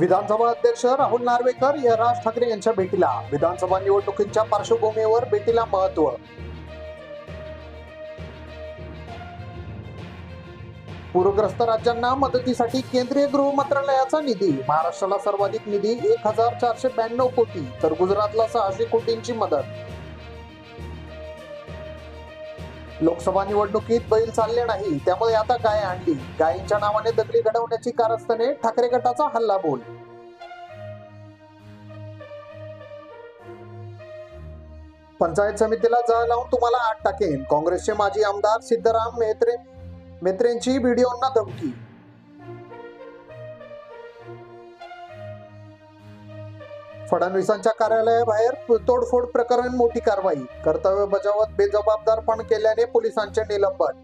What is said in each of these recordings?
विधानसभा अध्यक्ष राहुल नार्वेकर या राज ठाकरे यांच्या भेटीला. विधानसभा निवडणुकीच्या पार्श्वभूमीवर भेटीला महत्त्व पूरग्रस्त राज्यांना मदतीसाठी केंद्रीय गृह मंत्रालयाचा निधी. महाराष्ट्राला सर्वाधिक निधी एक हजार चारशे ब्याण्णव कोटी तर गुजरातला सहाशे कोटींची मदत. लोकसभा निवडणुकीत बैल चालले नाही त्यामुळे आता गाय आणली. गायींच्या नावाने दगडी घडवण्याची कारस्थाने ठाकरे गटाचा हल्ला बोल. पंचायत समितीला जाळ लावून तुम्हाला आत टाकेन. काँग्रेसचे माजी आमदार सिद्धराम मेत्रे मेत्रेंची व्हिडिओंना धमकी. फडणवीसांच्या कार्यालयाबाहेर तोडफोड प्रकरण मोठी कारवाई. कर्तव्य बजावत बेजबाबदारपण केल्याने पोलिसांचे निलंबन.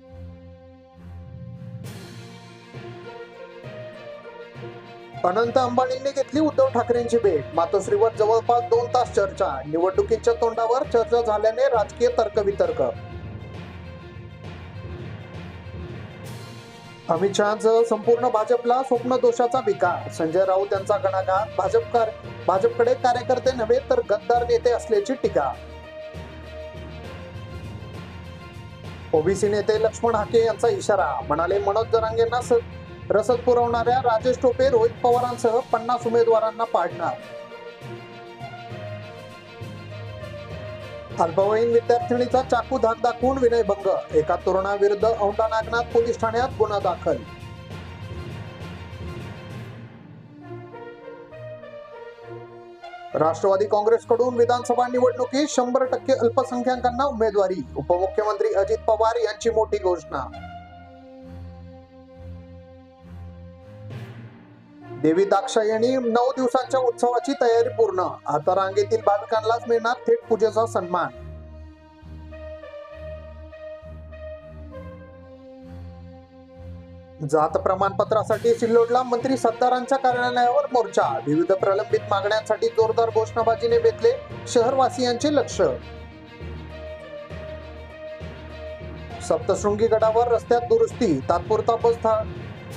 अनंत अंबानींनी घेतली उद्धव ठाकरेंची भेट. मातोश्रीवर जवळपास दोन तास चर्चा. निवडणुकीच्या तोंडावर चर्चा झाल्याने राजकीय तर्कवितर्क. अमित शहाचं संपूर्ण भाजपला स्वप्न दोषाचा विकार. संजय राऊत यांचा गणाघात भाजपकार भाजपकडे कार्यकर्ते नव्हे तर गद्दार नेते असल्याची टीका. ओबीसी नेते लक्ष्मण हाके यांचा इशारा. म्हणाले मनोज जरांगेंना स- रसद पुरवणाऱ्या राजेश टोपे रोहित पवारांसह पन्नास उमेदवारांना पाडणार. अल्पवयीन विद्यार्थिनीचा चाकू धाक दाखवून विनयभंग एका तरुणाविरुद्ध औंढा नागनाथ पोलीस ठाण्यात गुन्हा दाखल. राष्ट्रवादी काँग्रेसकडून विधानसभा निवडणुकीत शंभर टक्के अल्पसंख्याकांना उमेदवारी. उपमुख्यमंत्री अजित पवार यांची मोठी घोषणा. देवी दाक्षायणी नऊ दिवसांच्या उत्सवाची तयारी पूर्ण. आता रांगेतील भाविकांनाच मिळणार थेट पूजेचा सन्मान. जात प्रमाणपत्रासाठी सिल्लोडला मंत्री सत्तारांच्या कार्यालयावर मोर्चा. विविध प्रलंबित मागण्यांसाठी जोरदार घोषणाबाजीने बेतले शहरवासियांचे लक्ष. सप्तशृंगी गडावर रस्त्यात दुरुस्ती तात्पुरता बस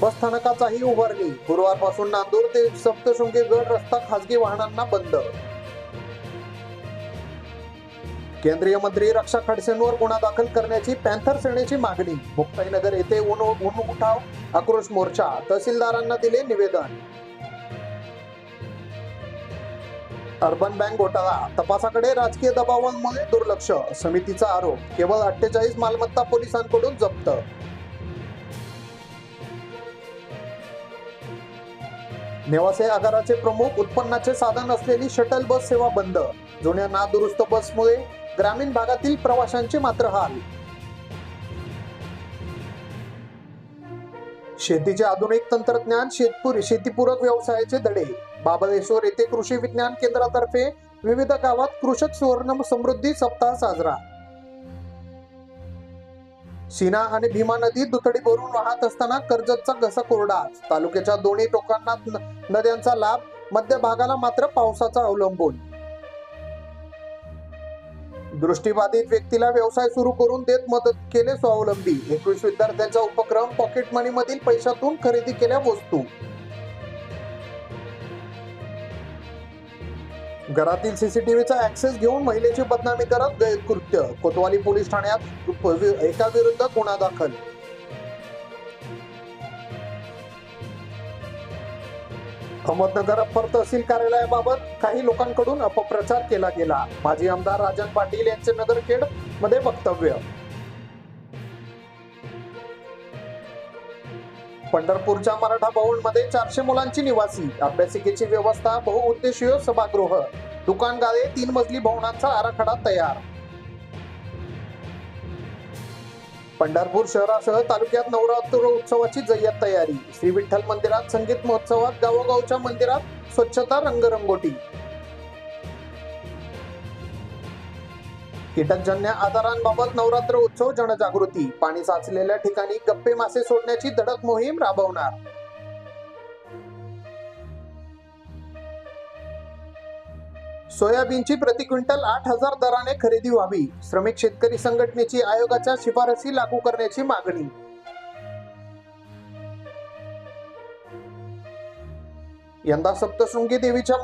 बस स्थानकाचाही उभारणी. गुरुवारपासून नांदूर ते सप्तशृंगी गड रस्ता खासगी वाहनांना बंद. केंद्रीय मंत्री रक्षा खडसेंवर गुन्हा दाखल करण्याची पॅन्थर सेनेची मागणी. मुक्ताईनगर येथे ऊन ऊन उठाव आक्रोश मोर्चा. तहसीलदारांना दिले निवेदन. अर्बन बँक घोटाळा. तपासाकडे राजकीय दबावांमुळे दुर्लक्ष. समितीचा आरोप. केवळ अठ्ठेचाळीस मालमत्ता पोलिसांकडून जप्त. नेवासे आगाराचे प्रमुख उत्पन्नाचे साधन असलेली शटल बस सेवा बंद. जुन्या नादुरुस्त बसमुळे ग्रामीण भागातील प्रवाशांचे मात्र हाल. शेतीचे आधुनिक तंत्रज्ञान शेतपुरी शेतीपूरक व्यवसायाचे धडे. बाबळेश्वर येथे कृषी विज्ञान केंद्रातर्फे विविध गावात कृषक सुवर्ण समृद्धी सप्ताह साजरा. सीना आणि भीमा नदी दुथडी भरून वाहत असताना कर्जतचा घसा कोरडा. तालुक्याच्या दोन्ही टोकांना न- नद्यांचा लाभ मध्य भागाला मात्र पावसाचा अवलंबून. दृष्टीबाधित व्यक्तीला व्यवसाय सुरू करून देत मदत केले स्वावलंबी. एकवीस विद्यार्थ्यांचा उपक्रम पॉकेट मनी मधील पैशातून खरेदी केल्या वस्तू. घरातील सीसीटीव्हीचा ऍक्सेस घेऊन महिलेची बदनामी करत गैरकृत्य. कोतवाली पोलीस ठाण्यात एका विरुद्ध गुन्हा दाखल. अहमदनगर अप्पर तहसील कार्यालयाबाबत काही लोकांकडून अपप्रचार केला गेला. माजी आमदार राजन पाटील यांचे नगरखेडमध्ये वक्तव्य. पंढरपूरच्या मराठा भवनमध्ये चारशे मुलांची निवासी. अभ्यासिकेची व्यवस्था बहुउद्देशीय सभागृह दुकानगाळे तीन मजली भवनांचा आराखडा तयार. पंढरपूर शहरासह तालुक्यात नवरात्र उत्सवाची जय्यत तयारी. श्री विठ्ठल मंदिरात संगीत महोत्सवात गावोगावच्या मंदिरात स्वच्छता रंगरंगोटी. कीटकजन्य आजारांबाबत नवरात्र उत्सव जनजागृती. पाणी साचलेल्या ठिकाणी गप्पे मासे सोडण्याची धडक मोहीम राबवणार. सोयाबीनची प्रति क्विंटल आठ हजार दराने खरेदी व्हावी. श्रमिक शेतकरी संघटनेची आयोगाच्या शिफारसी लागू करण्याची मागणी. यंदा सप्तशृंगी देवीच्या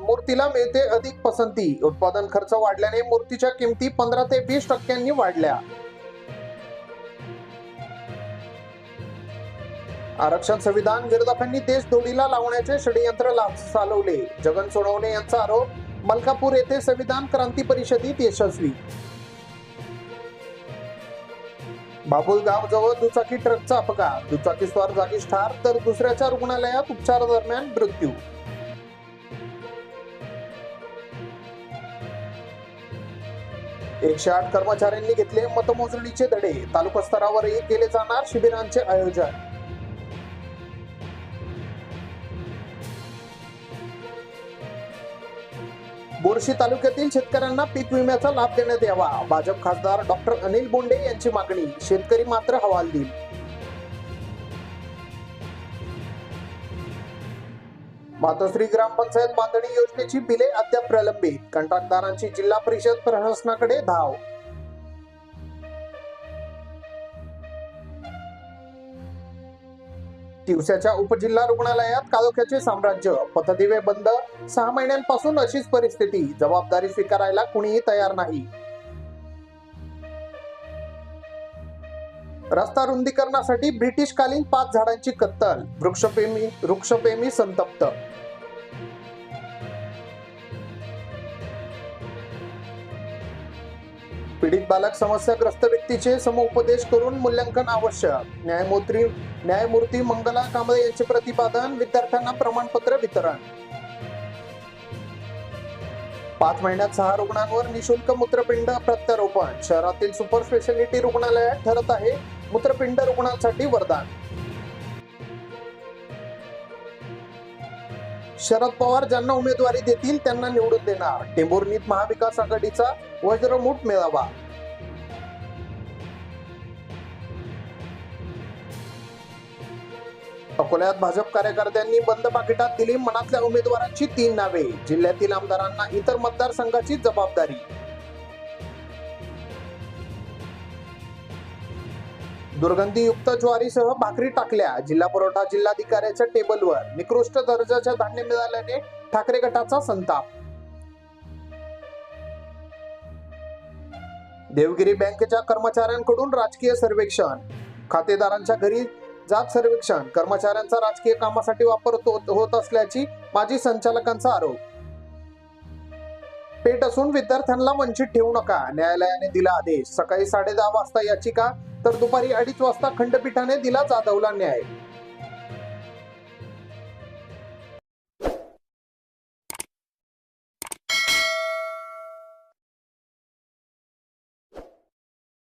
मूर्तीला मिळते अधिक पसंती. उत्पादन खर्च वाढल्याने मूर्तीच्या किमती पंधरा ते वीस टक्क्यांनी वाढल्या. आरक्षण संविधान विरोधकांनी देश दोडीला लावण्याचे षडयंत्र ला- चालवले. जगन सोनवणे यांचा आरोप मलकापूर येथे संविधान क्रांती परिषदेत यशस्वी बाबुलगाव जवळ दुचाकी ट्रकचा अपघात. दुचाकीस्वार जागीच ठार तर दुसऱ्याच्या रुग्णालयात उपचारादरम्यान मृत्यू. एकशे आठ कर्मचाऱ्यांनी घेतले मतमोजणीचे धडे. तालुका स्तरावरही केले जाणार शिबिरांचे आयोजन. बोरशी तालुक्यातील शेतकऱ्यांना पीक विम्याचा लाभ देण्यात यावा. भाजप खासदार डॉक्टर अनिल बोंडे यांची मागणी. शेतकरी मात्र हवालदिल मातोश्री ग्रामपंचायत बांधणी योजनेची बिले अद्याप प्रलंबित. कंत्राटदारांची जिल्हा परिषद प्रशासनाकडे धाव तिवसाच्या उपजिल्हा रुग्णालयात कालोख्याचे साम्राज्य पथदिवे बंद सहा महिन्यांपासून अशीच परिस्थिती जबाबदारी स्वीकारायला कुणीही तयार नाही. रस्ता रुंदीकरणासाठी ब्रिटिशकालीन पाच झाडांची कत्तल वृक्षप्रेमी वृक्षप्रेमी संतप्त. पीडित बालक समस्याग्रस्त व्यक्तीचे समुपदेश करून मूल्यांकन आवश्यक. न्यायमूर्ती न्यायमूर्ती मंगला कांबळे यांचे प्रतिपादन विद्यार्थ्यांना प्रमाणपत्र वितरण. पाच महिन्यात सहा रुग्णांवर निशुल्क मूत्रपिंड प्रत्यारोपण. शहरातील सुपर स्पेशालिटी रुग्णालयात ठरत आहे मूत्रपिंड रुग्णांसाठी वरदान. शरद पवार ज्यांना उमेदवारी देतील त्यांना निवडून देणार. टेंभुर्णीत महाविकास आघाडीचा वज्रमूठ मेळावा. अकोल्यात भाजप कार्यकर्त्यांनी बंद पाकिटात दिली मनातल्या उमेदवारांची तीन नावे. जिल्ह्यातील आमदारांना इतर मतदारसंघाची जबाबदारी. दुर्गंधीयुक्त ज्वारीसह भाकरी टाकल्या. जिल्हा पुरवठा जिल्हाधिकाऱ्याच्या टेबलवर. निकृष्ट दर्जाच्या धान्य मिळाल्याने ठाकरे गटाचा संताप. देवगिरी बँकेच्या कर्मचाऱ्यांकडून राजकीय सर्वेक्षण. खातेदारांच्या घरी जात सर्वेक्षण. कर्मचाऱ्यांचा राजकीय कामासाठी वापर होत होत असल्याची माजी संचालकांचा आरोप. पेट असून विद्यार्थ्यांना वंचित ठेवू नका. न्यायालयाने दिला आदेश. सकाळी साडे दहा वाजता याचिका तर दुपारी अडीच वाजता खंडपीठाने दिला जाधवला न्याय.